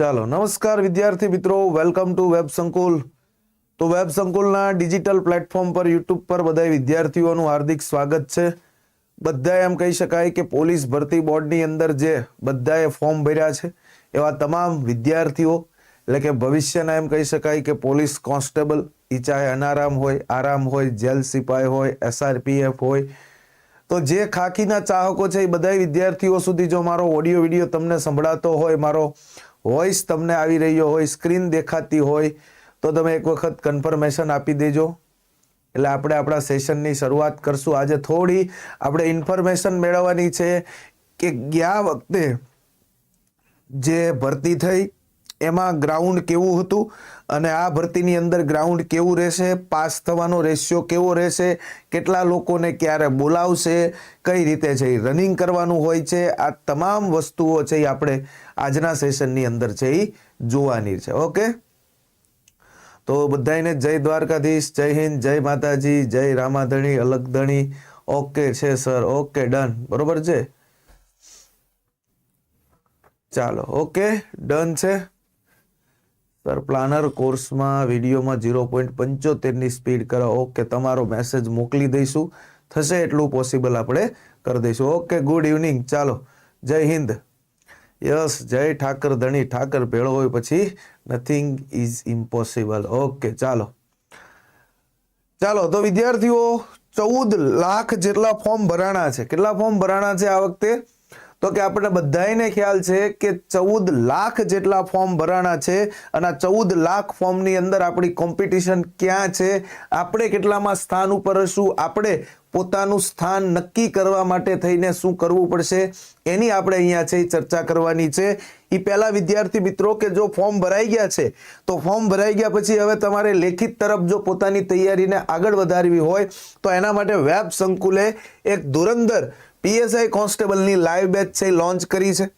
ચાલો, નમસ્કાર વિદ્યાર્થી મિત્રો વેલકમ ટુ વેબ સંકુલ તો વેબ સંકુલના ડિજિટલ પ્લેટફોર્મ પર યુટ્યુબ પર બધા વિદ્યાર્થીઓનું હાર્દિક સ્વાગત છે. બધાએ એમ કહી શકાય કે પોલીસ ભરતી બોર્ડની અંદર જે બધાએ ફોર્મ ભર્યા છે, એવા તમામ વિદ્યાર્થીઓ, એટલે કે ભવિષ્યના એમ કહી શકાય કે પોલીસ કોન્સ્ટેબલ, ઈ ચાહે અનારામ હોય, આરામ હોય, જેલ સિપાઈ હોય એસઆરપીએફ હોય, તો જે ખાકીના ચાહકો છે એ બધા વિદ્યાર્થીઓ સુધી જો મારો ઓડિયો વીડિયો તમને સંભળાતો હોય, મારો વોઇસ તમને આવી રહ્યો હોય સ્ક્રીન દેખાતી હોય, તો તમે એક વખત કન્ફર્મેશન આપી દેજો. એટલે આપણે આપણા સેશનની શરૂઆત કરશું. આજે થોડી આપણે ઇન્ફોર્મેશન મેળવવાની છે કે ગયા વખતે જે ભરતી થઈ એમાં ગ્રાઉન્ડ કેવું હતું અને આ ભરતીની અંદર ગ્રાઉન્ડ કેવું રહેશે પાસ થવાનો રેશિયો કેવો રહેશે, કેટલા લોકોને ક્યારે બોલાવશે, કઈ રીતે છે રનિંગ કરવાનું હોય છે, આ તમામ વસ્તુઓ છે એ આપણે આજના સેશનની અંદર છે એ જોવાની છે. ઓકે તો બધાને જય દ્વારકાધીશ, જય હિન્દ, જય માતાજી, જય રામાધણી, અલગધણી. ઓકે છે સર ઓકે ડન બરોબર છે? ચાલો. ઓકે ડન છે? સર પ્લાનર કોર્સમાં વિડીયોમાં ઝીરો પોઈન્ટ પંચોતેરની સ્પીડ કરો ઓકે, તમારો મેસેજ મોકલી દઈશું. થશે એટલું પોસિબલ આપણે કરી દઈશું. ઓકે ગુડ ઇવનિંગ ચાલો, જય હિન્દ. યસ, જય ઠાકર ધણી. ઠાકર ભેળો હોય પછી નથિંગ ઇઝ ઇમ્પોસિબલ ઓકે, ચાલો. ચાલો, તો વિદ્યાર્થીઓ, ચૌદ લાખ જેટલા ફોર્મ ભરાણા છે. કેટલા ફોર્મ ભરાણા છે આ વખતે? તો કે આપણે બધાને ખ્યાલ છે કે ચૌદ લાખ જેટલા ફોર્મ ભરાણા છે અને આ ચૌદ લાખ ફોર્મની અંદર આપણી કોમ્પિટિશન ક્યાં છે? આપણે કેટલામાં સ્થાન ઉપર હશું? આપણે પોતાનું સ્થાન નક્કી કરવા માટે થઈને શું કરવું પડશે? એની આપણે અહીંયા છે ચર્ચા કરવાની છે. એ પહેલા વિદ્યાર્થી મિત્રો કે જો ફોર્મ ભરાઈ ગયા છે, તો ફોર્મ ભરાઈ ગયા પછી હવે તમારે લેખિત તરફ જો પોતાની તૈયારીને આગળ વધારવી હોય, તો એના માટે વેબ સંકુલે એક ધુરંધર પીએસઆઈ કોન્સ્ટેબલની લાઈવ બેચ છે લોન્ચ કરી છે.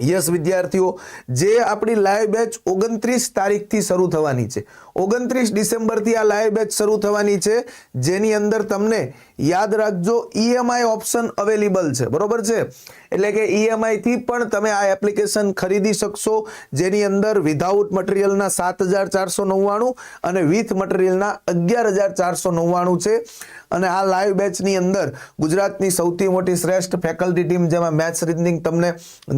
યસ, વિદ્યાર્થીઓ, જે આપણી લાઈવ બેચ ઓગણત્રીસ તારીખથી શરૂ થવાની છે. ઓગણત્રીસ ડિસેમ્બરથી આ લાઈવ બેચ શરૂ થવાની છે. જેની અંદર તમને યાદ રાખજો ઈએમઆઈ ઓપ્શન અવેલેબલ છે. બરોબર છે? એટલે કે ઈએમઆઈ થી પણ તમે આ એપ્લિકેશન ખરીદી શકશો, જેની અંદર વિધાઉટ મટીરિયલના સાત હજાર ચારસો નવ્વાણું અને વિથ મટીરિયલના અગિયાર હજાર ચારસો નવ્વાણું છે. અને આ લાઈવ બેચની અંદર ગુજરાતની સૌથી મોટી શ્રેષ્ઠ ફેકલ્ટી ટીમ જેમાં મેથ્સ રીઝનિંગ તમને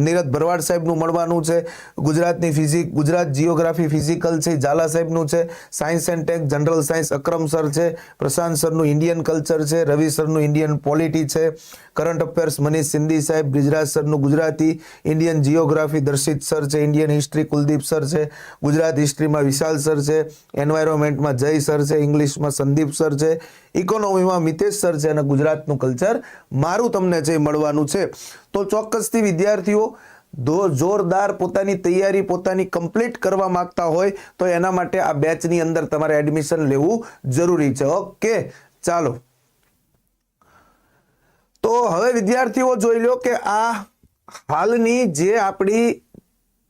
નીરજ ભરવાડ સાહેબનું મળવાનું છે. ગુજરાતની ફિઝિક ગુજરાત જીઓગ્રાફી ફિઝિકલ છે, ઝાલા સાહેબનું છે. Science and tech general science Akram sir છે. પ્રશાંત સરનું ઇન્ડિયન કલ્ચર છે. રવિ સરનું ઇન્ડિયન પોલિટી છે. કરંટ અફેર્સ મનીષ સિંધી સાહેબ Brijraj સરનું Gujarati Indian geography Darshit sir છે ઇન્ડિયન હિસ્ટ્રી કુલદીપ સર છે, ગુજરાત હિસ્ટ્રીમાં વિશાલ સર છે એન્વાયરોમેન્ટમાં જય સર છે ઇંગ્લિશમાં સંદીપ સર છે ઇકોનોમીમાં મિતેશ સર છે અને ગુજરાતનું કલ્ચર મારું તમને છે મળવાનું છે. તો ચોક્કસથી વિદ્યાર્થીઓ જોરદાર પોતાની તૈયારી પોતાની કમ્પ્લીટ કરવા માંગતા હોય તો એના માટે આ બેચની અંદર તમારે એડમિશન લેવું જરૂરી છે. ઓકે ચાલો. તો હવે વિદ્યાર્થીઓ જોઈ લો કે આ હાલની જે આપણી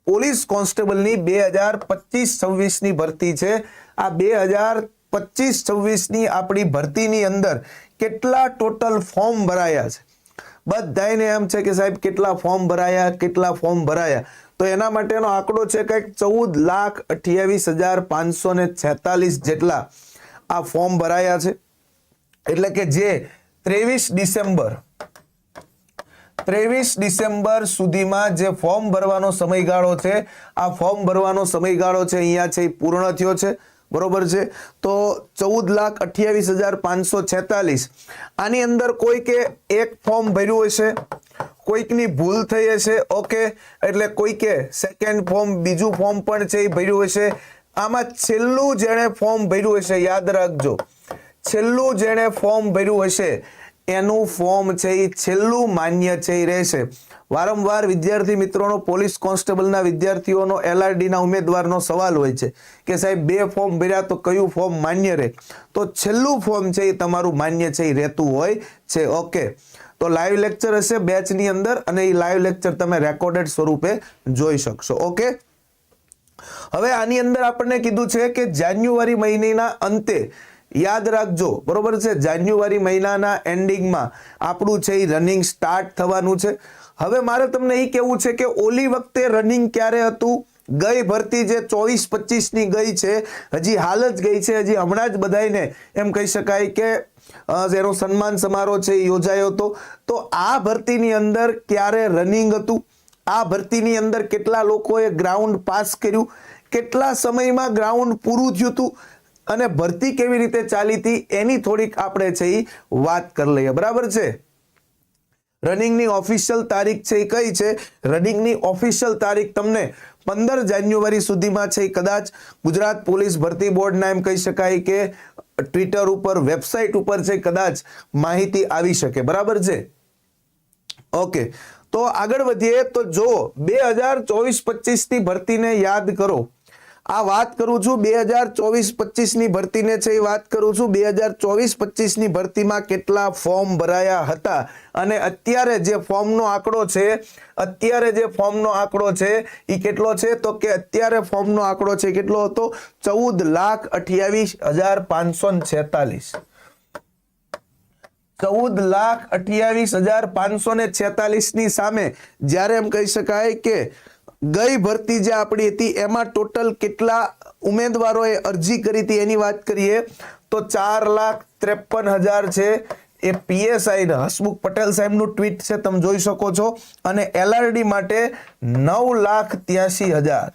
પોલીસ કોન્સ્ટેબલની બે હજાર પચીસ છવ્વીસની ભરતી છે, આ બે હજાર પચીસ છવ્વીસની આપણી ભરતીની અંદર કેટલા ટોટલ ફોર્મ ભરાયા છે? બધાને એમ છે કે સાહેબ, કેટલા ફોર્મ ભરાયા, કેટલા ફોર્મ ભરાયા? તો એના માટેનો આંકડો છે કંઈક ચૌદ લાખ અઠ્યાવીસ હજાર પાંચસો ને છેતાલીસ જેટલા આ ફોર્મ ભરાયા છે. એટલે કે જે ત્રેવીસ ડિસેમ્બર. ત્રેવીસ ડિસેમ્બર સુધીમાં જે ફોર્મ ભરવાનો સમયગાળો છે, આ ફોર્મ ભરવાનો સમયગાળો છે અહીંયા છે એ પૂર્ણ થયો છે, બરોબર છે? તો ચૌદ લાખ અઠ્યાવીસ હજાર પાંચસો છેતાલીસ. આની અંદર કોઈ કે એક ફોર્મ ભર્યું હશે કોઈકની ભૂલ થઈ હશે ઓકે, એટલે કોઈકે સેકન્ડ ફોર્મ બીજું ફોર્મ પણ છે એ ભર્યું હશે આમાં છેલ્લું જેણે ફોર્મ ભર્યું હશે યાદ રાખજો. છેલ્લું જેણે ફોર્મ ભર્યું હશે, એનું ફોર્મ છે એ છેલ્લું માન્ય છે એ રહેશે. વારંવાર વિદ્યાર્થી મિત્રોનો, પોલીસ કોન્સ્ટેબલના વિદ્યાર્થીઓનો, એલઆરડીના ઉમેદવારનો સવાલ હોય છે કે સાહેબ, બે ફોર્મ ભર્યા તો કયું ફોર્મ માન્ય રહે? તો છેલ્લું ફોર્મ છે એ તમારું માન્ય છે એ રહેતું હોય છે. ઓકે. તો લાઈવ લેક્ચર હશે બેચની અંદર અને એ લાઈવ લેક્ચર તમે રેકોર્ડેડ સ્વરૂપે જોઈ શકશો. ઓકે. હવે આની અંદર આપણને કીધું છે કે જાન્યુઆરી મહિનાના અંતે યાદ રાખજો, બરોબર છે? જાન્યુઆરી મહિનાના એન્ડિંગમાં આપણું છે એ રનિંગ સ્ટાર્ટ થવાનું છે. હવે મારે તમને એ કહેવું છે કે ઓલી વખતે રનિંગ ક્યારે હતું? ગઈ ભરતી જે ચોવીસ પચીસની ગઈ છે, હજી હાલ જ ગઈ છે, હજી હમણાં જ બધાને એમ કહી શકાય કે જેનો સન્માન સમારોહ છે એ યોજાયો હતો. તો આ ભરતીની અંદર ક્યારે રનિંગ હતું? આ ભરતીની અંદર કેટલા લોકોએ ગ્રાઉન્ડ પાસ કર્યું? કેટલા સમયમાં ગ્રાઉન્ડ પૂરું થયું હતું? અને ભરતી કેવી રીતે ચાલી હતી એની થોડીક આપણે છે એ વાત કરી લઈએ. બરાબર છે? રનિંગની ઓફિશિયલ તારીખ છે એ કઈ છે? રનિંગની ઓફિશિયલ તારીખ તમને પંદર જાન્યુઆરી સુધીમાં છે કદાચ ગુજરાત પોલીસ ભરતી બોર્ડના એમ કહી શકાય કે ટ્વિટર ઉપર, વેબસાઇટ ઉપર છે કદાચ માહિતી આવી શકે. બરાબર છે? ઓકે. તો આગળ વધીએ તો જો બે હજાર ચોવીસ પચીસની ભરતીને યાદ કરો. આ વાત કરું છું બે હજાર ચોવીસ પચીસની ભરતીને છે એ વાત કરું છું. બે હજાર ચોવીસ પચીસની ભરતીમાં કેટલા ફોર્મ ભરાયા હતા અને અત્યારે જે ફોર્મનો આંકડો છે, અત્યારે જે ફોર્મનો આંકડો છે એ કેટલો છે? તો કે અત્યારે ફોર્મનો આંકડો છે કેટલો હતો? ચૌદ લાખ અઠ્યાવીસ હજાર પાંચસો છેતાલીસ. ચૌદ લાખ અઠ્યાવીસ હજાર પાંચસો ને છેતાલીસની સામે જ્યારે એમ કહી શકાય કે ગઈ ભરતી જે આપણી હતી, એમાં ટોટલ કેટલા ઉમેદવારોએ અરજી કરી હતી એની વાત કરીએ, તો ચાર લાખ ત્રેપન હજાર છે એ પીએસઆઈ હસમુખ પટેલ સાહેબનું ટ્વીટ છે, તમે જોઈ શકો છો. અને એલઆરડી માટે નવ લાખ ત્યાસી હજાર.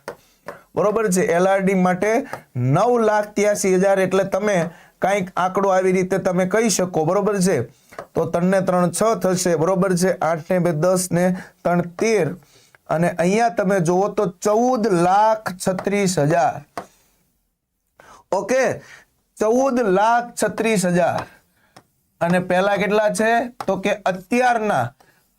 બરોબર છે, એલઆરડી માટે નવ લાખ ત્યાસી હજાર એટલે તમે કાંઈક આંકડો આવી રીતે તમે કહી શકો, બરોબર છે? તો ત્રણને ત્રણ છ થશે, બરોબર છે? આઠ ને બે દસ ને ત્રણ તેર. અને અહીંયા તમે જુઓ તો ચૌદ લાખ છત્રીસ હજાર. ઓકે, ચૌદ લાખ છત્રીસ હજાર. અને પહેલા કેટલા છે? તો કે અત્યારના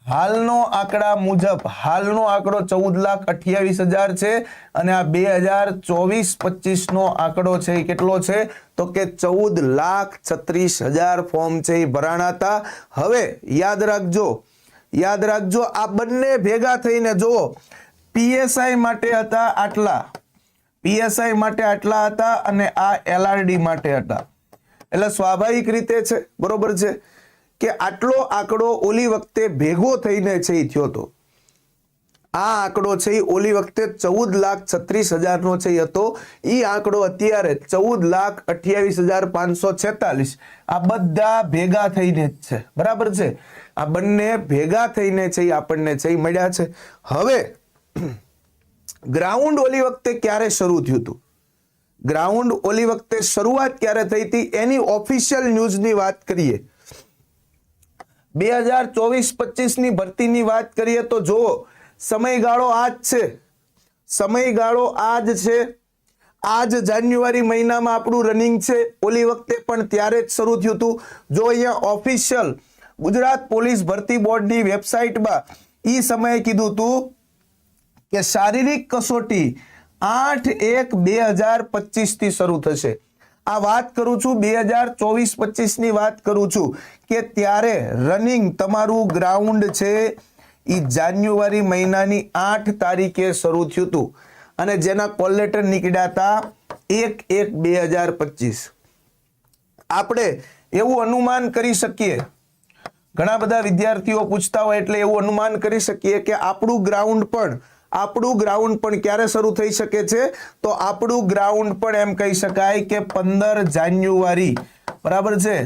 હાલનો આંકડા મુજબ હાલનો આંકડો ચૌદ લાખ અઠ્યાવીસ હજાર છે અને આ બે હજાર ચોવીસ પચીસ નો આંકડો છે એ કેટલો છે? તો કે ચૌદ લાખ છત્રીસ હજાર ફોર્મ છે એ ભરાણા હતા હવે યાદ રાખજો યાદ રાખજો, આ બંને ભેગા થઈને જુઓ. પીએસઆઈ માટે હતા આટલા. પીએસઆઈ માટે આટલા હતા અને આ એલઆરડી માટે હતા. એટલે સ્વાભાવિક રીતે છે, બરોબર છે, કે આટલો આંકડો ઓલી વખતે ભેગો થઈને છે થયો હતો આ આંકડો છે એ ઓલી વખતે ચૌદ લાખ છત્રીસ હજારનો છે એ હતો. એ આંકડો અત્યારે ચૌદ લાખ અઠ્યાવીસ હજાર પાંચસો છેતાલીસ. આ બધા ભેગા થઈને જ છે, બરાબર છે. આ બંને ભેગા થઈને છે આપણને છે મળ્યા છે. હવે, ગ્રાઉન્ડ ઓલી વખતે ક્યારે શરૂ થયું હતું? ગ્રાઉન્ડ ઓલી વખતે શરૂઆત ક્યારે થઈ હતી? એની ઓફિશિયલ ન્યૂઝની વાત કરીએ. બે હજાર ચોવીસ પચીસની ભરતીની વાત કરીએ તો જુઓ, સમયગાળો આ જ છે. સમયગાળો આ જ છે. આજ જાન્યુઆરી મહિનામાં આપણું રનિંગ છે ઓલી વખતે, પણ ત્યારે જ શરૂ થયું હતું. જો અહીંયા ઓફિશિયલ ગુજરાત પોલીસ ભરતી બોર્ડની વેબસાઇટમાં એ સમયે કીધું હતું કે શારીરિક કસોટી આઠ એક બે હજાર પચીસથી શરૂ થશે. આ વાત કરું છું બે હજાર ચોવીસ પચીસની વાત કરું છું કે ત્યારે રનિંગ તમારું ગ્રાઉન્ડ છે એ જાન્યુઆરી મહિનાની આઠ તારીખે શરૂ થયું હતું અને જેના કોલ લેટર નીકળ્યા હતા એક એક બે હજાર પચીસ. આપણે એવું અનુમાન કરી શકીએ ઘણા બધા વિદ્યાર્થીઓ પૂછતા હોય એટલે એવું અનુમાન કરી શકીએ કે આપણું ગ્રાઉન્ડ પણ, આપણું ગ્રાઉન્ડ પણ ક્યારે શરૂ થઈ શકે છે? તો આપણું ગ્રાઉન્ડ પણ એમ કહી શકાય કે પંદર જાન્યુઆરી. બરાબર છે?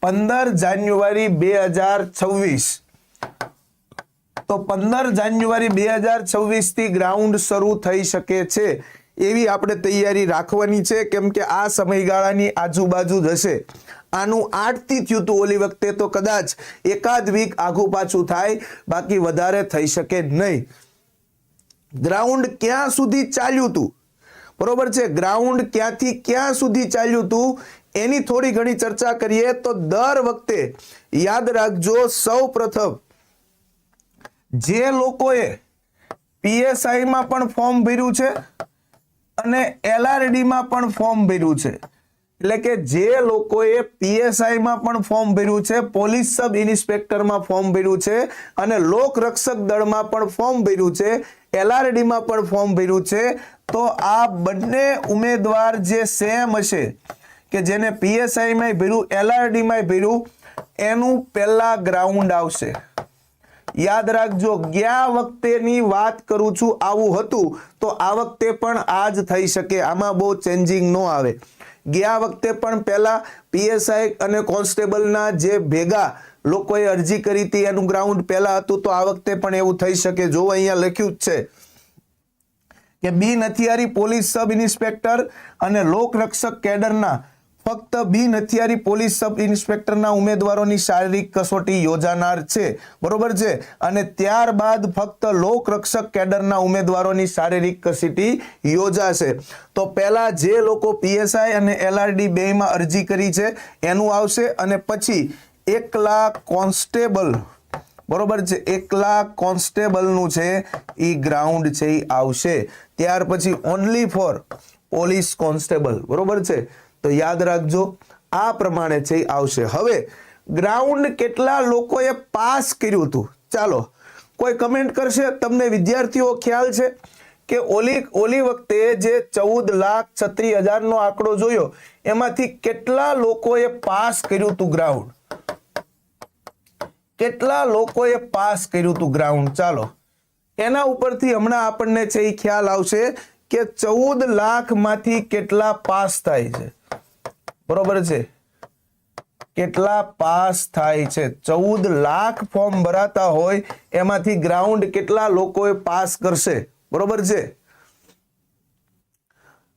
પંદર જાન્યુઆરી બે હજાર છવ્વીસ. તો પંદર જાન્યુઆરી બે હજાર છવ્વીસથી ગ્રાઉન્ડ શરૂ થઈ શકે છે. એવી આપણે તૈયારી રાખવાની છે, કેમ કે આ સમયગાળાની આજુબાજુ જ હશે આનું આઠથી થયું હતું ઓલી વખતે તો કદાચ એકાદ વીક આઘું પાછું થાય, બાકી વધારે થઈ શકે નહીં. ગ્રાઉન્ડ ક્યાં સુધી ચાલ્યું હતું બરોબર છે, ગ્રાઉન્ડ ક્યાંથી ક્યાં સુધી ચાલ્યું હતું એની થોડી ઘણી ચર્ચા કરીએ તો દર વખતે યાદ રાખજો સૌ પ્રથમ જે લોકોએ પીએસઆઈમાં પણ ફોર્મ ભર્યું છે અને એલઆરડી માં પણ ફોર્મ ભર્યું છે. એટલે કે જે લોકોએ પીએસઆઈ માં પણ ફોર્મ ભર્યું છે, પોલીસ સબ ઇન્સ્પેક્ટરમાં ફોર્મ ભર્યું છે અને લોક રક્ષક દળમાં પણ ફોર્મ ભર્યું છે એલઆરડી માં પણ ફોર્મ ભર્યું છે. તો આ બંને ઉમેદવાર જે સેમ હશે કે જેને પીએસઆઈ માં ભર્યું એલઆરડી માં ભર્યું, એનું પહેલા ગ્રાઉન્ડ આવશે. યાદ રાખજો, ગયા વખતેની વાત કરું છું, આવું હતું, તો આ વખતે પણ આ જ થઈ શકે, આમાં બહુ ચેન્જિંગ ન આવે. ગયા વખતે પણ પહેલા પીએસઆઈ અને કોન્સ્ટેબલના જે ભેગા લોકોએ અરજી કરી હતી, એનું ગ્રાઉન્ડ પહેલા હતું, તો આ વખતે પણ એવું થઈ શકે જો અહીંયા લખ્યું જ છે. કે બિન હથિયારી પોલીસ સબ ઇન્સ્પેક્ટર અને લોકરક્ષક કેડરના ફક્ત બિન હથિયારી પોલીસ સબ ઇન્સ્પેક્ટરના ઉમેદવારોની શારીરિક કસોટી યોજાનાર છે. બરોબર છે? અને ત્યારબાદ ફક્ત લોકરક્ષક કેડરના ઉમેદવારોની શારીરિક કસોટી યોજાશે. તો પહેલા જે લોકો પીએસઆઈ અને એલઆરડી બેમાં અરજી કરી છે, એનું આવશે અને પછી એકલા કોન્સ્ટેબલ, બરોબર છે? એકલા કોન્સ્ટેબલનું છે એ ગ્રાઉન્ડ છે એ આવશે. ત્યાર પછી ઓનલી ફોર પોલીસ કોન્સ્ટેબલ, બરોબર છે? તો યાદ રાખજો, આ પ્રમાણે છે આવશે. હવે ગ્રાઉન્ડ કેટલા લોકોએ પાસ કર્યું હતું? ચાલો, કોઈ કમેન્ટ કરશે? તમને વિદ્યાર્થીઓ ખ્યાલ છે કે ઓલી ઓલી વખતે જે ચૌદ લાખ છત્રીસ હજારનો આંકડો જોયો, એમાંથી કેટલા લોકોએ પાસ કર્યું હતું ગ્રાઉન્ડ કેટલા લોકોએ પાસ કર્યું હતું ગ્રાઉન્ડ ચાલો, એના ઉપરથી હમણાં આપણને છે એ ખ્યાલ આવશે કે ચૌદ લાખમાંથી કેટલા પાસ થાય છે? બરોબર છે? કેટલા પાસ થાય છે? ચૌદ લાખ ફોર્મ ભરાતા હોય, એમાંથી ગ્રાઉન્ડ કેટલા લોકોએ પાસ કરશે? બરોબર છે?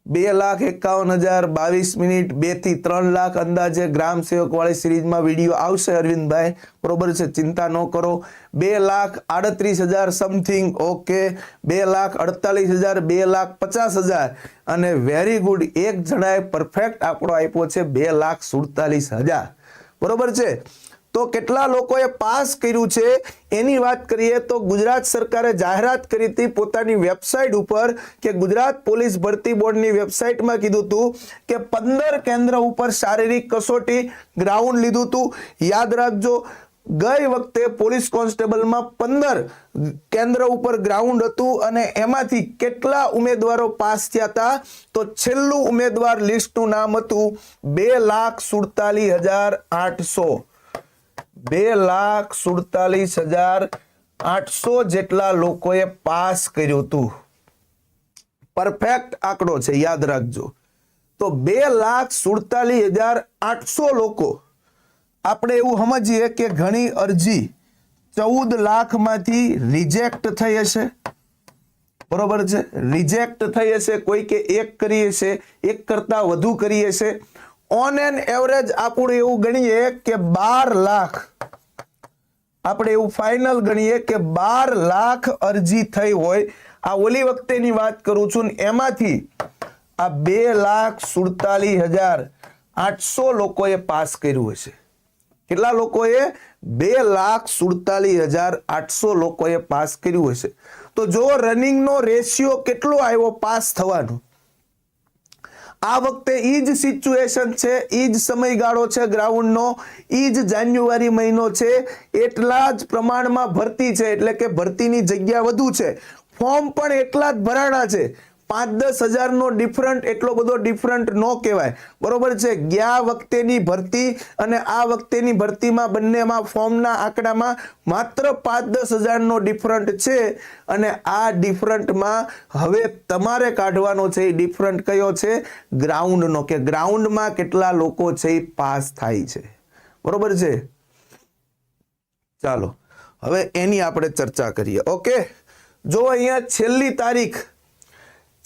બે લાખ એકાવન હજાર બાવીસ મિનિટ બેથી ત્રણ લાખ અંદાજે ગ્રામ સેવક વાળી સિરીઝમાં વીડિયો આવશે અરવિંદભાઈ. બરોબર છે, ચિંતા ન કરો. બે લાખ આડત્રીસ હજાર સમથિંગ ઓકે બે લાખ અડતાલીસ હજાર, બે લાખ પચાસ હજાર. અને વેરી ગુડ એક જણાએ પરફેક્ટ આંકડો આપ્યો છે, બે લાખ સુડતાલીસ હજાર. બરોબર છે? તો કેટલા લોકોએ પાસ કર્યું છે? એની વાત કરીએ તો ગુજરાત સરકારે જાહેરાત કરી હતી પોતાની વેબસાઇટ ઉપર કે ગુજરાત પોલીસ ભરતી બોર્ડની વેબસાઇટમાં કીધું હતું કે પંદર કેન્દ્ર ઉપર શારીરિક કસોટી ગ્રાઉન્ડ લીધું હતું. યાદ રાખજો, ગઈ વખતે પોલીસ કોન્સ્ટેબલમાં પંદર કેન્દ્ર ઉપર ગ્રાઉન્ડ હતું અને એમાંથી કેટલા ઉમેદવારો પાસ થયા હતા? તો છેલ્લું ઉમેદવાર લિસ્ટનું નામ હતું બે લાખ સુડતાલીસ હજાર આઠસો. બે લાખ સુડતાલીસ હજાર આઠસો જેટલા લોકોએ પાસ કર્યું હતું. પરફેક્ટ આંકડો છે, યાદ રાખજો. તો બે લાખ સુડતાલીસ હજાર આઠસો લોકો. આપણે એવું સમજીએ કે ઘણી અરજી ચૌદ લાખમાંથી રિજેક્ટ થઈ હશે. બરોબર છે? રિજેક્ટ થઈ હશે કોઈ કે એક કરી હશે, એક કરતા વધુ કરી હશે. ઓન એન એવરેજ આપણે એવું ગણીએ કે બાર લાખ. આપણે એવું ફાઇનલ ગણીએ કે બાર લાખ અરજી થઈ હોય. આ ઓલી વખતેની વાત કરું છું ને એમાંથી આ બે લાખ સુડતાલીસ હજાર આઠસો લોકોએ પાસ કર્યું હશે કેટલા લોકોએ? બે લાખ સુડતાલીસ હજાર આઠસો લોકોએ પાસ કર્યું હશે તો જો રનિંગનો રેશિયો કેટલો આવ્યો? પાસ થવાનો. આ વખતે એ જ સિચ્યુએશન છે એ જ સમયગાળો છે ગ્રાઉન્ડનો એ જ જાન્યુઆરી મહિનો છે. એટલા જ પ્રમાણમાં ભરતી છે, એટલે કે ભરતીની જગ્યા વધુ છે. ફોર્મ પણ એટલા જ ભરાણા છે. પાંચ દસ હજારનો ડિફરન્ટ એટલો બધો ડિફરન્ટ ન કહેવાય. બરોબર છે? ગયા વખતેની ભરતી અને આ વખતેની ભરતીમાં બંનેમાં ફોર્મના આંકડામાં માત્ર પાંચ દસ હજારનો ડિફરન્ટ છે અને આ ડિફરન્ટમાં હવે તમારે કાઢવાનો છે એ ડિફરન્ટ કયો છે? ગ્રાઉન્ડનો કે ગ્રાઉન્ડમાં કેટલા લોકો છે એ પાસ થાય છે. બરોબર છે? ચાલો, હવે એની આપણે ચર્ચા કરીએ. ઓકે? જો અહીંયા છેલ્લી તારીખ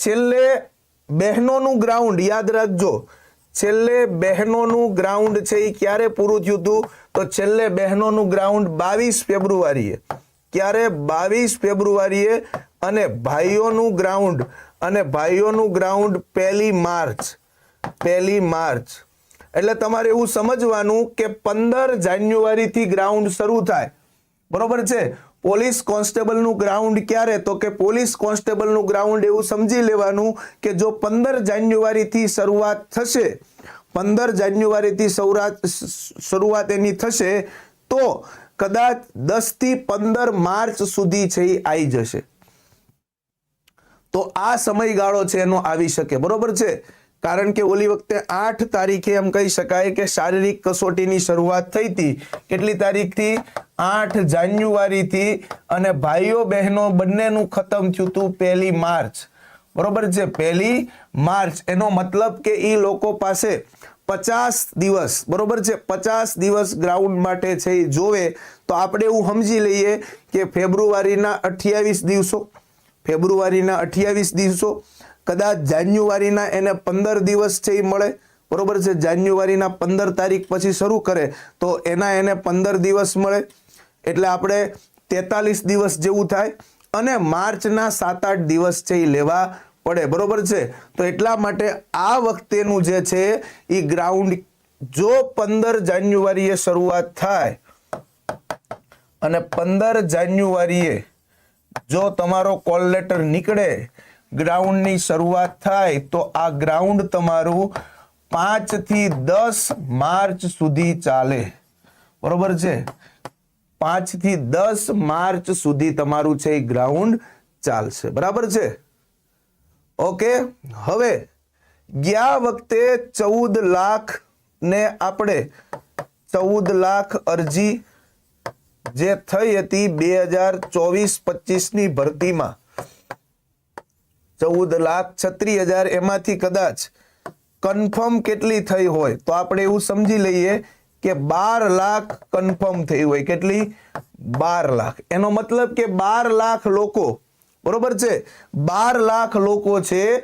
છેલ્લે બહેનોનું ગ્રાઉન્ડ યાદ રાખજો. છેલ્લે બહેનોનું ગ્રાઉન્ડ છે એ ક્યારે પૂરું થયું હતું? તો છેલ્લે બહેનોનું ગ્રાઉન્ડ બાવીસ ફેબ્રુઆરીએ. ક્યારે? બાવીસ ફેબ્રુઆરીએ અને ભાઈઓનું ગ્રાઉન્ડ અને ભાઈઓનું ગ્રાઉન્ડ પહેલી માર્ચ. પહેલી માર્ચ. એટલે તમારે એવું સમજવાનું કે પંદર જાન્યુઆરીથી ગ્રાઉન્ડ શરૂ થાય. બરોબર છે? પોલીસ કોન્સ્ટેબલનું ગ્રાઉન્ડ ક્યારે? તો કે પોલીસ કોન્સ્ટેબલનું ગ્રાઉન્ડ એવું સમજી લેવાનું કે જો પંદર જાન્યુઆરીથી શરૂઆત થશે, પંદર જાન્યુઆરીથી સૌરાત શરૂઆત એની થશે, તો કદાચ દસથી પંદર માર્ચ સુધી છે એ આવી જશે. તો આ સમયગાળો છે એનો આવી શકે. બરોબર છે? કારણ કે ઓલી વખતે આઠ તારીખે એમ કહી શકાય કે શારીરિક કસોટીની શરૂઆત થઈ હતી. કેટલી તારીખથી? આઠ જાન્યુઆરીથી અને ભાઈઓ બહેનો બંનેનું ખતમ થયું હતું પહેલી માર્ચ. બરોબર છે? પહેલી માર્ચ. એનો મતલબ કે એ લોકો પાસે પચાસ દિવસ, બરોબર છે? પચાસ દિવસ ગ્રાઉન્ડ માટે છે એ જોવે. તો આપણે એવું સમજી લઈએ કે ફેબ્રુઆરીના અઠ્યાવીસ દિવસો, ફેબ્રુઆરીના અઠ્યાવીસ દિવસો, કદાચ જાન્યુઆરીના એને પંદર દિવસ છે એ મળે. બરોબર છે? જાન્યુઆરીના પંદર તારીખ પછી શરૂ કરે. તો એના એને પંદર દિવસ મળે. એટલે આપણે તેતાલીસ દિવસ જેવું થાય અને માર્ચના સાત આઠ દિવસ છે એ લેવા પડે. બરોબર છે? તો એટલા માટે આ વખતેનું જે છે એ ગ્રાઉન્ડ જો પંદર જાન્યુઆરીએ શરૂઆત થાય અને પંદર જાન્યુઆરીએ જો તમારો કોલ લેટર નીકળે, ગ્રાઉન્ડની શરૂઆત થાય, તો આ ગ્રાઉન્ડ તમારું પાંચથી દસ માર્ચ સુધી ચાલે. બરોબર છે? પાંચથી દસ માર્ચ સુધી તમારું છે એ ગ્રાઉન્ડ ચાલશે. બરાબર છે? ઓકે? હવે, ગયા વખતે ચૌદ લાખ ને આપણે ચૌદ લાખ અરજી જે થઈ હતી બે હજાર ચોવીસ પચીસની ભરતીમાં. ચૌદ લાખ છત્રીસ હજાર એમાંથી કદાચ કન્ફર્મ કેટલી થઈ હોય તો આપણે એવું સમજી લઈએ કે બાર લાખ કન્ફર્મ થઈ હોય. કેટલી? બાર લાખ. એનો મતલબ કે બાર લાખ લોકો. બરોબર છે? બાર લાખ લોકો છે.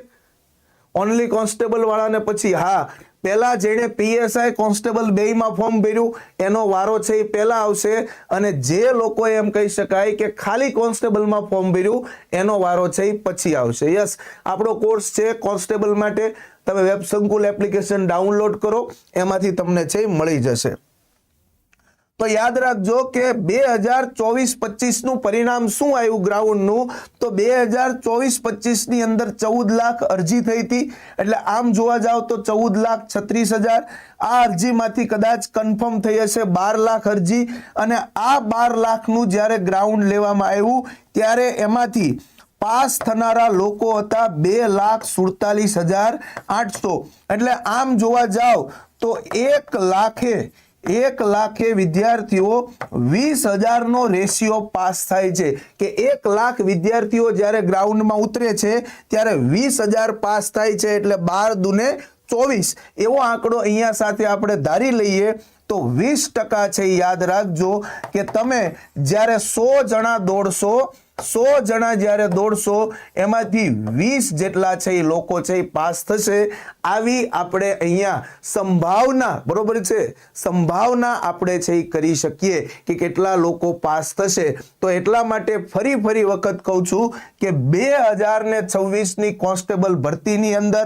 ઓનલી કોન્સ્ટેબલ વાળાને પછી, હા, પહેલા જેણે પીએસઆઈ કોન્સ્ટેબલ બેમાં ફોર્મ ભર્યું, એનો વારો છે એ પહેલા આવશે. અને જે લોકો એમ કહી શકાય કે ખાલી કોન્સ્ટેબલમાં ફોર્મ ભર્યું, એનો વારો છે એ પછી આવશે. યસ આપણો કોર્સ છે કોન્સ્ટેબલ માટે. તમે વેબ સંકુલ એપ્લિકેશન ડાઉનલોડ કરો, એમાંથી તમને છે મળી જશે. તો યાદ રાખજો કે બે હજાર ચોવીસ પચીસનું પરિણામ શું આવ્યું ગ્રાઉન્ડનું? તો બે હજાર ચોવીસ પચીસની અંદર ચૌદ લાખ અરજી થઈ હતી. એટલે આમ જોવા જાવ તો ચૌદ લાખ છત્રીસ હજાર. આ અરજીમાંથી કદાચ કન્ફર્મ થઈ હશે બાર લાખ અરજી. અને આ બાર લાખનું જ્યારે ગ્રાઉન્ડ લેવામાં આવ્યું, ત્યારે એમાંથી પાસ થનારા લોકો હતા બે લાખ સુડતાલીસ હજાર આઠસો. એટલે આમ જોવા જાવ તો એક લાખે એક લાખે વિદ્યાર્થીઓ વીસ હજારનો રેશિયો પાસ થાય છે. કે એક લાખ વિદ્યાર્થીઓ જ્યારે ગ્રાઉન્ડમાં ઉતરે છે, ત્યારે વીસ હજાર પાસ થાય છે, એટલે બાર દુને ચોવીસ. એવો આંકડો અહીંયા સાથે આપણે ધારી લઈએ તો વીસ ટકા છે. યાદ રાખજો કે તમે જ્યારે સો જણા દોડશો સો જણા જ્યારે દોડશો, એમાંથી વીસ જેટલા છે એ લોકો છે એ પાસ થશે. આવી આપણે અહીંયા સંભાવના, બરોબર છે? સંભાવના આપણે છે એ કરી શકીએ કે કેટલા લોકો પાસ થશે. તો એટલા માટે ફરી ફરી વખત કહું છું કે બે હજાર ને છવ્વીસની કોન્સ્ટેબલ ભરતીની અંદર,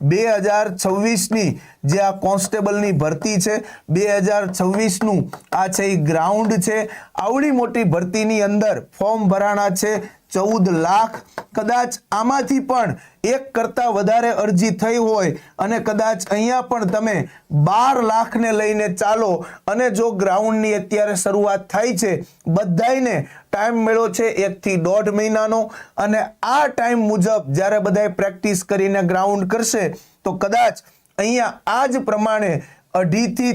બે હજાર છવ્વીસની જે આ કોન્સ્ટેબલની ભરતી છે, બે હજાર છવ્વીસનું આ છે એ ગ્રાઉન્ડ છે. આવડી મોટી ભરતીની અંદર ફોર્મ ભરાણા છે, ચૌદ લાખ. કદાચ આમાંથી પણ એક કરતા વધારે અરજી થઈ હોય અને કદાચ અહીંયા પણ તમે બાર લાખને લઈને ચાલો અને જો ગ્રાઉન્ડની અત્યારે શરૂઆત થાય છે, બધાયને ટાઈમ મળ્યો છે એકથી દોઢ મહિનાનો અને આ ટાઈમ મુજબ જ્યારે બધાએ પ્રેક્ટિસ કરીને ગ્રાઉન્ડ કરશે, તો કદાચ અહીંયા આ જ પ્રમાણે અઢીથી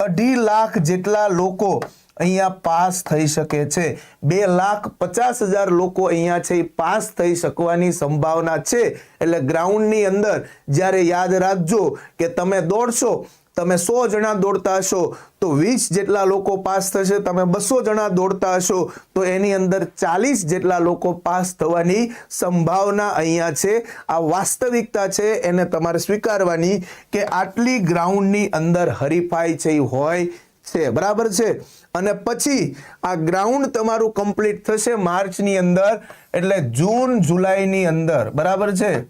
અઢી લાખ જેટલા લોકો અહીંયા પાસ થઈ શકે છે. બે લાખ પચાસ હજાર લોકો અહીંયા છે, એ પાસ થઈ શકવાની સંભાવના છે. એટલે ગ્રાઉન્ડની અંદર જ્યારે યાદ રાખજો કે તમે દોડશો, તમે સો જણા દોડતા હશો, તો વીસ જેટલા લોકો પાસ થશે, તમે બસો જણા દોડતા હશો, તો એની અંદર ચાલીસ જેટલા લોકો પાસ થવાની સંભાવના અહીંયા છે. આ વાસ્તવિકતા છે, એને તમારે સ્વીકારવાની કે આટલી ગ્રાઉન્ડની અંદર હરીફાઈ છે હોય છે. બરાબર છે? અને પછી આ ગ્રાઉન્ડ તમારું કમ્પ્લીટ થશે માર્ચની અંદર, એટલે જૂન, જુલાઈની અંદર. બરાબર છે?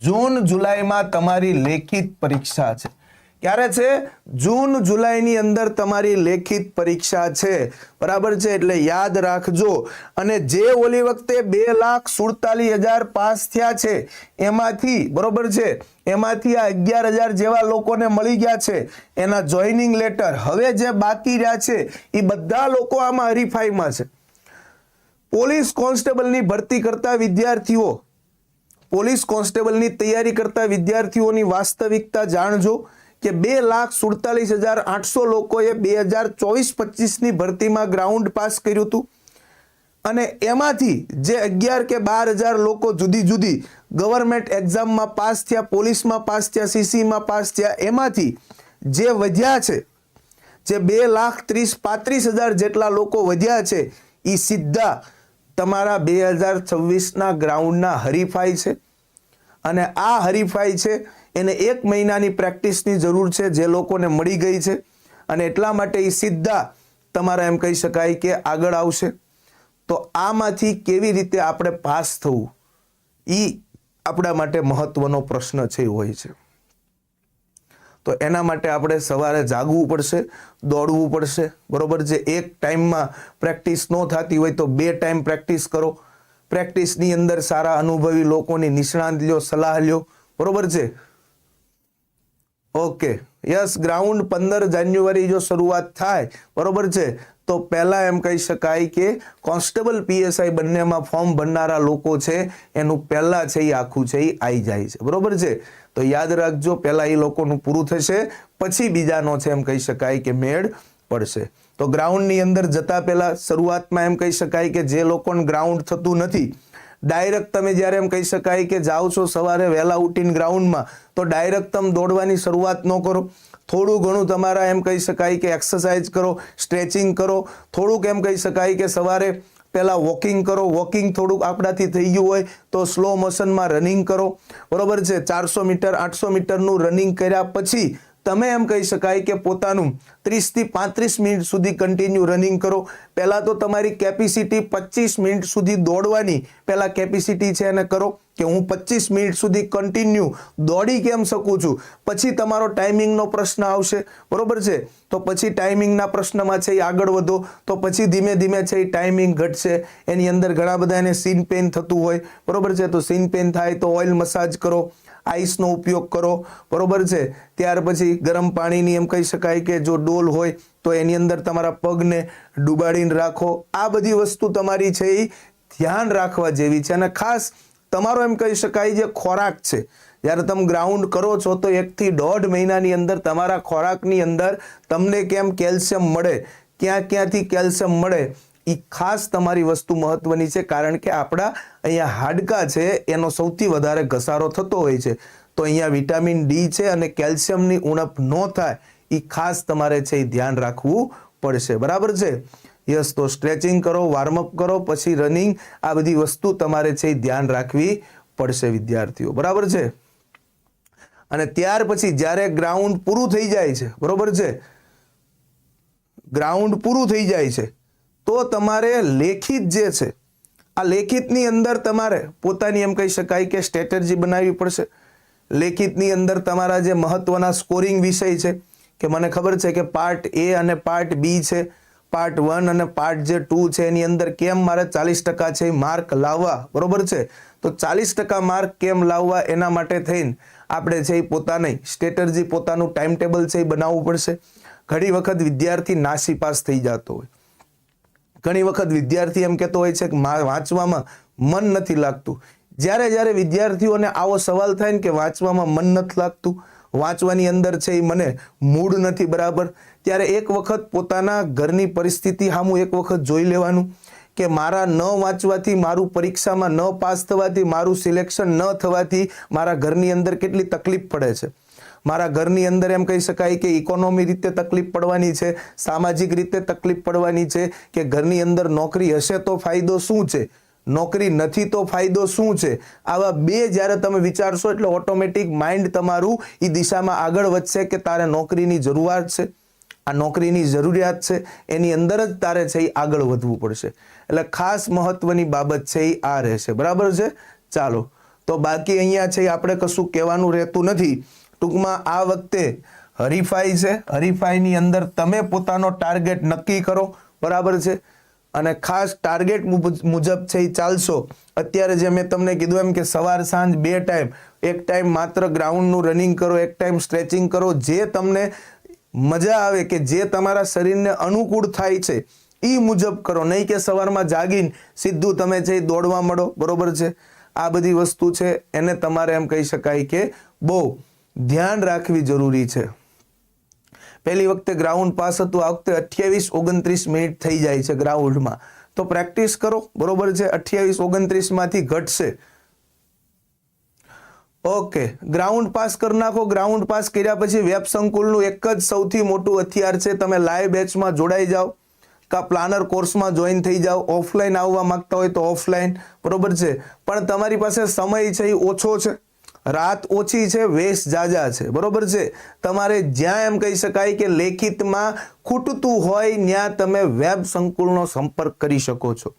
જૂન, જુલાઈમાં તમારી લેખિત પરીક્ષા છે. ક્યારે છે, જૂન, જુલાઈની અંદર તમારી લેખિત પરીક્ષા છે. બરાબર છે? એટલે યાદ રાખજો. અને જે ઓલી વખતે બે લાખ સુડતાલીસ હજાર પાસ થયા છે, એમાંથી, બરોબર છે? એમાંથી આ અગિયાર હજાર જેવા લોકોને મળી ગયા છે, એના જોઈનિંગ લેટર. હવે જે બાકી રહ્યા છે એ બધા લોકો આમાં હરીફાઈમાં છે. પોલીસ કોન્સ્ટેબલની ભરતી કરતા વિદ્યાર્થીઓ, પોલીસ કોન્સ્ટેબલની તૈયારી કરતા વિદ્યાર્થીઓની વાસ્તવિકતા જાણજો. કે બે લાખ સુડતાલીસ હજાર આઠસો લોકોએ બે હજાર ચોવીસ પચીસની ભરતીમાં ગ્રાઉન્ડ પાસ કર્યું હતું. અને એમાંથી જે અગિયાર કે બાર હજાર લોકો જુદી જુદી ગવર્મેન્ટ એક્ઝામમાં પાસ થયા, પોલીસમાં પાસ થયા, સીસીમાં પાસ થયા, એમાંથી જે વધ્યા છે, જે બે લાખ ત્રીસ પાંત્રીસ હજાર જેટલા લોકો વધ્યા છે એ સીધા તમારા બે હજાર છવ્વીસના ગ્રાઉન્ડના હરીફાઈ છે. અને આ હરીફાઈ છે એને એક મહિનાની પ્રેક્ટિસની જરૂર છે જે લોકોને મળી ગઈ છે. અને એટલા માટે એ સીધા તમારા એમ કહી શકાય કે આગળ આવશે. તો આમાંથી કેવી રીતે આપણે પાસ થવું? એ આપણા માટે મહત્વનો પ્રશ્ન છે હોય છે. તો એના માટે આપણે સવારે જાગવું પડશે, દોડવું પડશે. બરોબર જે એક ટાઈમમાં પ્રેક્ટિસ ન થતી હોય તો બે ટાઈમ પ્રેક્ટિસ કરો. પ્રેક્ટિસની અંદર સારા અનુભવી લોકોની નિષ્ણાંત લ્યો, સલાહ લ્યો. બરોબર છે? ઓકે. યસ, ગ્રાઉન્ડ પંદર જાન્યુઆરી જો શરૂઆત થાય, બરોબર છે? તો પહેલા એમ કહી શકાય કે કોન્સ્ટેબલ પીએસઆઈ બંનેમાં ફોર્મ ભરનારા લોકો છે, એનું પહેલા છે એ આખું છે એ આવી જાય છે, બરોબર છે? તો યાદ રાખજો, પહેલા એ લોકોનું પૂરું થશે, પછી બીજાનો છે એમ કહી શકાય કે મેળ પડશે. તો ગ્રાઉન્ડની અંદર જતા પહેલા શરૂઆતમાં એમ કહી શકાય કે જે લોકોને ગ્રાઉન્ડ થતું નથી ડાયરેક્ટ તમે જ્યારે એમ કહી શકાય કે જાઓ છો સવારે વહેલા ઉઠીને ગ્રાઉન્ડમાં તો ડાયરેક્ટ તમે દોડવાની શરૂઆત ન કરો. થોડું ઘણું તમારા એમ કહી શકાય કે એક્સરસાઇઝ કરો સ્ટ્રેચિંગ કરો. થોડુંક એમ કહી શકાય કે સવારે પહેલાં વોકિંગ કરો. વોકિંગ થોડુંક આપણાથી થઈ ગયું હોય તો સ્લો મોશનમાં રનિંગ કરો. બરોબર છે? ચારસો મીટર, આઠસો મીટરનું રનિંગ કર્યા પછી તમે એમ કહી શકાય કે પોતાનું ત્રીસથી પાંત્રીસ મિનિટ સુધી કન્ટિન્યુ રનિંગ કરો. પહેલાં તો તમારી કેપેસિટી પચીસ મિનિટ સુધી દોડવાની પહેલાં કેપેસિટી છે એને કરો કે હું પચીસ મિનિટ સુધી કન્ટિન્યુ દોડી કેમ શકું છું? પછી તમારો ટાઈમિંગનો પ્રશ્ન આવશે. બરોબર છે? તો પછી ટાઈમિંગના પ્રશ્નમાં છે એ આગળ વધો. તો પછી ધીમે ધીમે છે એ ટાઈમિંગ ઘટશે. એની અંદર ઘણા બધા એને સીન પેન થતું હોય. બરોબર છે? તો સીન પેન થાય તો ઓઇલ મસાજ કરો. આઈસનો ઉપયોગ કરો. બરોબર છે? ત્યાર પછી ગરમ પાણીની એમ કહી શકાય કે જો ડોલ હોય તો એની અંદર તમારા પગને ડુબાડીને રાખો. આ બધી વસ્તુ તમારી છે એ ધ્યાન રાખવા જેવી છે. અને ખાસ તમારો એમ કહી શકાય જે ખોરાક છે. જ્યારે તમે ગ્રાઉન્ડ કરો છો તો એકથી દોઢ મહિનાની અંદર તમારા ખોરાકની અંદર તમને કેમ કેલ્શિયમ મળે? ક્યાં ક્યાંથી કેલ્શિયમ મળે? એ ખાસ તમારી વસ્તુ મહત્વની છે, કારણ કે આપણા અહીંયા હાડકા છે, એનો સૌથી વધારે ઘસારો થતો હોય છે. તો અહીંયા વિટામિન ડી છે અને કેલ્શિયમની ઉણપ ન થાય એ ખાસ તમારે છે એ ધ્યાન રાખવું પડશે. બરાબર છે? યસ, તો સ્ટ્રેચિંગ કરો વોર્મઅપ કરો, પછી રનિંગ આ બધી વસ્તુ તમારે છે એ ધ્યાન રાખવી પડશે વિદ્યાર્થીઓ. બરાબર છે? અને ત્યાર પછી જ્યારે ગ્રાઉન્ડ પૂરું થઈ જાય છે, બરોબર છે? ગ્રાઉન્ડ પૂરું થઈ જાય છે તો તમારે લેખિત જે છે, આ લેખિતની અંદર તમારે પોતાની એમ કહી શકાય કે સ્ટ્રેટેજી બનાવવી પડશે. લેખિતની અંદર તમારા જે મહત્વના સ્કોરિંગ વિષય છે, કે મને ખબર છે કે પાર્ટ એ અને પાર્ટ બી છે પાર્ટ વન અને પાર્ટ જે ટુ છે, એની અંદર કેમ મારે ચાલીસ ટકા છે માર્ક લાવવા, બરોબર છે? તો ચાલીસ ટકા માર્ક કેમ લાવવા એના માટે થઈને આપણે છે એ પોતાની સ્ટ્રેટર્જી પોતાનું ટાઈમ ટેબલ છે એ બનાવવું પડશે. ઘણી વખત વિદ્યાર્થી નાસી પાસ થઈ જતો હોય. ઘણી વખત વિદ્યાર્થી એમ કહેતો હોય છે કે વાંચવામાં મન નથી લાગતું. જ્યારે જ્યારે વિદ્યાર્થીઓને આવો સવાલ થાય ને કે વાંચવામાં મન નથી લાગતું, વાંચવાની અંદર છે એ મને મૂડ નથી બરાબર, ત્યારે એક વખત પોતાના ઘરની પરિસ્થિતિ સામું એક વખત જોઈ લેવાનું કે મારા ન વાંચવાથી મારું પરીક્ષામાં ન પાસ થવાથી, મારું સિલેક્શન ન થવાથી મારા ઘરની અંદર કેટલી તકલીફ પડે છે. મારા ઘરની અંદર એમ કહી શકાય કે ઇકોનોમી રીતે તકલીફ પડવાની છે, સામાજિક રીતે તકલીફ પડવાની છે કે ઘરની અંદર નોકરી હશે તો ફાયદો શું છે? નોકરી નથી તો ફાયદો શું છે? આવા બે જ્યારે તમે વિચારશો એટલે ઓટોમેટિક માઇન્ડ તમારું એ દિશામાં આગળ વધશે કે તારે નોકરીની જરૂરિયાત છે. આ નોકરીની જરૂરિયાત છે, એની અંદર જ તારે છે એ આગળ વધવું પડશે. એટલે ખાસ મહત્વની બાબત છે એ આ રહેશે. બરાબર છે? ચાલો. તો બાકી અહીંયા છે આપણે કશું કહેવાનું રહેતું નથી. ટૂંકમાં આ વખતે હરીફાઈ છે. હરીફાઈની અંદર તમે પોતાનો ટાર્ગેટ નક્કી કરો. બરાબર છે? અને ખાસ ટાર્ગેટ મુજબ છે એ ચાલશો. અત્યારે જે મેં તમને કીધું એમ કે સવાર સાંજ બે ટાઈમ. એક ટાઈમ માત્ર ગ્રાઉન્ડનું રનિંગ કરો, એક ટાઈમ સ્ટ્રેચિંગ કરો. જે તમને મજા આવે કે જે તમારા શરીરને અનુકૂળ થાય છે એ મુજબ કરો. નહીં કે સવારમાં જાગીને સીધું તમે છે દોડવા મળો. બરોબર છે? આ બધી વસ્તુ છે. એને તમારે એમ કહી શકાય કે બહુ ધ્યાન રાખવી જરૂરી છે. પહેલી વખતે ગ્રાઉન્ડ પાસ હતું, આ વખતે અઠ્યાવીસ ઓગણત્રીસ મિનિટ થઈ જાય છે ગ્રાઉન્ડમાં તો પ્રેક્ટિસ કરો, બરોબર છે? અઠ્યાવીસ ઓગણત્રીસમાંથી ઘટશે. ઓકે ગ્રાઉન્ડ પાસ કરી નાખો. ગ્રાઉન્ડ પાસ કર્યા પછી વેબ સંકુલનું એક જ સૌથી મોટું હથિયાર છે, તમે લાઈવ બેચમાં જોડાઈ જાઓ. કા પ્લાનર કોર્સમાં જોઈન થઈ જાઓ. ઓફલાઈન આવવા માંગતા હોય તો ઓફલાઈન બરોબર છે? પણ તમારી પાસે સમય છે, એ ઓછો છે. રાત ઓછી છે, વેશ જાજા છે. બરોબર છે? તમારે જ્યાં એમ કહી શકાય કે લેખિતમાં ખૂટતું હોય, ત્યાં તમે વેબ સંકુલનો સંપર્ક કરી શકો છો.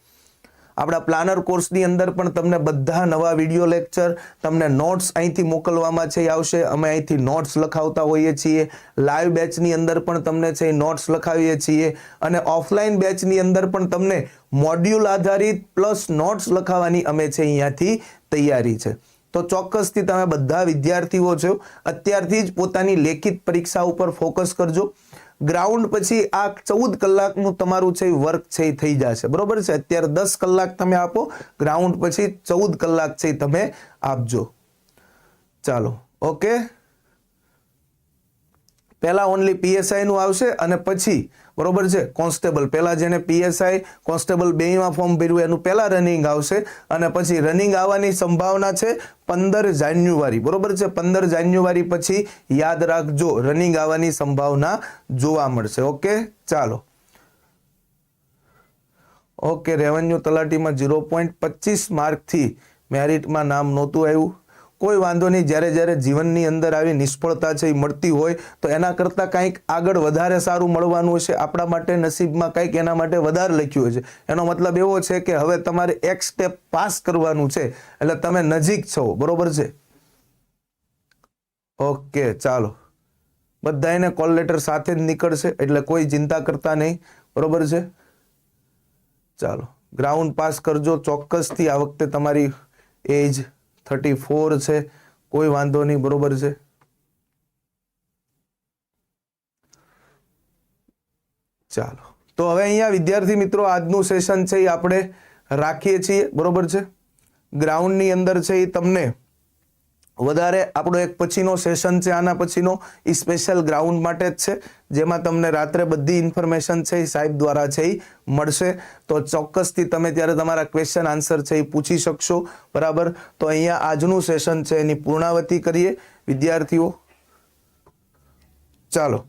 આપણા પ્લાનર કોર્સની અંદર પણ તમને બધા નવા વીડિયો લેક્ચર, તમને નોટ્સ અહીંથી મોકલવામાં છે આવશે. અમે અહીંથી નોટ્સ લખાવતા હોઈએ છીએ. લાઈવ બેચની અંદર પણ તમને છે નોટ્સ લખાવીએ છીએ. અને ઓફલાઈન બેચની અંદર પણ તમને મોડ્યુલ આધારિત પ્લસ નોટ્સ લખાવવાની અમે છે, અહીંયાથી તૈયારી છે. તો ચોક્કસથી તમે બધા વિદ્યાર્થીઓ છો. અત્યારથી જ પોતાની લેખિત પરીક્ષા ઉપર ફોકસ કરજો. ગ્રાઉન્ડ પછી આ ચૌદ કલાકનું તમારું છે વર્ક છે એ થઈ જશે. બરોબર છે? અત્યારે દસ કલાક તમે આપો, ગ્રાઉન્ડ પછી ચૌદ કલાક છે તમે આપજો. ચાલો, ઓકે? પહેલા ઓનલી પીએસઆઈ નું આવશે અને પછી બરોબર છે? કોન્સ્ટેબલ, પહેલાં જેને પીએસઆઈ કોન્સ્ટેબલ બેમાં ફોર્મ ભર્યું, એનું પહેલાં રનિંગ આવશે અને પછી રનિંગ આવવાની સંભાવના છે પંદર જાન્યુઆરી, બરોબર છે? પંદર જાન્યુઆરી પછી યાદ રાખજો રનિંગ આવવાની સંભાવના જોવા મળશે. ઓકે? ચાલો. ઓકે રેવન્યુ તલાટીમાં ઝીરો પોઈન્ટ પચીસ માર્કથી મેરિટમાં નામ નહોતું આવ્યું. કોઈ વાંધો નહીં, જ્યારે જ્યારે જીવનની અંદર આવી નિષ્ફળતા છે એ મળતી હોય, તો એના કરતાં કંઈક આગળ વધારે સારું મળવાનું છે આપણા માટે નસીબમાં કંઈક એના માટે વધારે લખ્યું હશે એનો મતલબ એવો છે કે હવે તમારે એક સ્ટેપ પાસ કરવાનું છે. એટલે તમે નજીક છો. બરોબર છે? ઓકે, ચાલો. બધા એને કોલ લેટર સાથે જ નીકળશે, એટલે કોઈ ચિંતા કરતા નહીં. બરોબર છે? ચાલો. ગ્રાઉન્ડ પાસ કરજો. ચોક્કસથી આ વખતે તમારી એજ થર્ટી ફોર છે. કોઈ વાંધો નહીં, બરોબર છે. ચાલો. તો હવે અહીંયા વિદ્યાર્થી મિત્રો, આજનું સેશન છે એ આપણે રાખીએ છીએ. બરોબર છે? ગ્રાઉન્ડની અંદર છે એ તમને વધારે આપણો એક પછીનો સેશન છે, આના પછીનો એ સ્પેશિયલ ગ્રાઉન્ડ માટે જ છે, જેમાં તમને રાત્રે બધી ઇન્ફોર્મેશન છે એ સાહેબ દ્વારા છે એ મળશે. તો ચોક્કસથી તમે ત્યારે તમારા ક્વેશ્ચન આન્સર છે એ પૂછી શકશો. બરાબર? તો અહીંયા આજનું સેશન છે, એની પૂર્ણાવતી કરીએ. વિદ્યાર્થીઓ, ચાલો.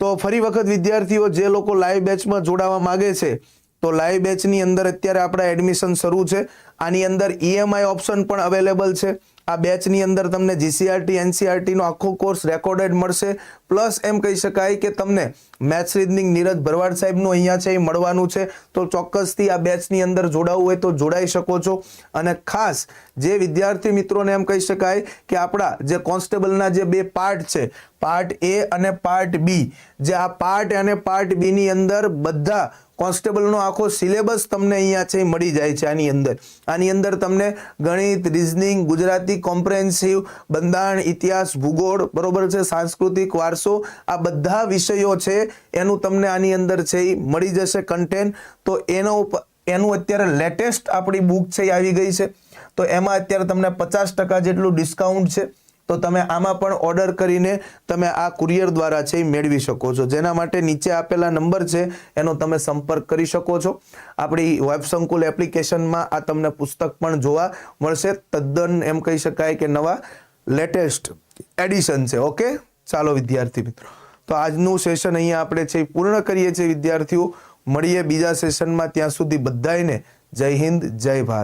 તો ફરી વખત વિદ્યાર્થીઓ, જે લોકો લાઈવ બેચમાં જોડાવા માંગે છે, તો લાઈવ બેચની અંદર અત્યારે આપણા એડમિશન શરૂ છે. આની અંદર ઈએમઆઈ ઓપ્શન પણ અવેલેબલ છે. આ બેચની અંદર તમને જીસીઆરટી એનસીઆરટી નો આખો કોર્સ રેકોર્ડેડ મળશે. પ્લસ એમ કહી શકાય કે તમને મેથ્સ રીઝનિંગ નીરજ ભરવાડ સાહેબનું અહીંયા છે, એ મળવાનું છે. તો ચોક્કસથી આ બેચની અંદર જોડાવવું હોય તો જોડાઈ શકો છો. અને ખાસ જે વિદ્યાર્થી મિત્રોને એમ કહી શકાય કે આપણા જે કોન્સ્ટેબલના જે બે પાર્ટ છે, પાર્ટ એ અને પાર્ટ બી, જે આ પાર્ટ અને પાર્ટ બીની અંદર બધા કોન્સ્ટેબલનો આખો સિલેબસ તમને અહીંયા છે મળી જાય છે આની અંદર. આની અંદર તમને ગણિત, રિઝનિંગ, ગુજરાતી કોમ્પ્રેહેન્સિવ, બંધારણ, ઇતિહાસ, ભૂગોળ, બરોબર છે, સાંસ્કૃતિક વારસો, આ બધા વિષયો છે એનું તમને આની અંદર છે એ મળી જશે કન્ટેન્ટ તો એનો એનું અત્યારે લેટેસ્ટ આપણી બુક છે એ આવી ગઈ છે. તો એમાં અત્યારે તમને પચાસ ટકા જેટલું ડિસ્કાઉન્ટ છે. તો તમે આમાં પણ ઓર્ડર કરીને તમે આ કુરિયર દ્વારા છે એ મેળવી શકો છો. જેના માટે નીચે આપેલા નંબર છે, એનો તમે સંપર્ક કરી શકો છો. આપણી વેબ સંકુલ એપ્લિકેશનમાં આ તમને પુસ્તક પણ જોવા મળશે. તદ્દન એમ કહી શકાય કે નવા લેટેસ્ટ એડિશન છે. ઓકે ચાલો વિદ્યાર્થી મિત્રો. તો આજનું સેશન અહીંયા આપણે છે પૂર્ણ કરીએ છીએ. વિદ્યાર્થીઓ, મળીએ બીજા સેશનમાં ત્યાં સુધી બધાને જય હિન્દ, જય ભારત.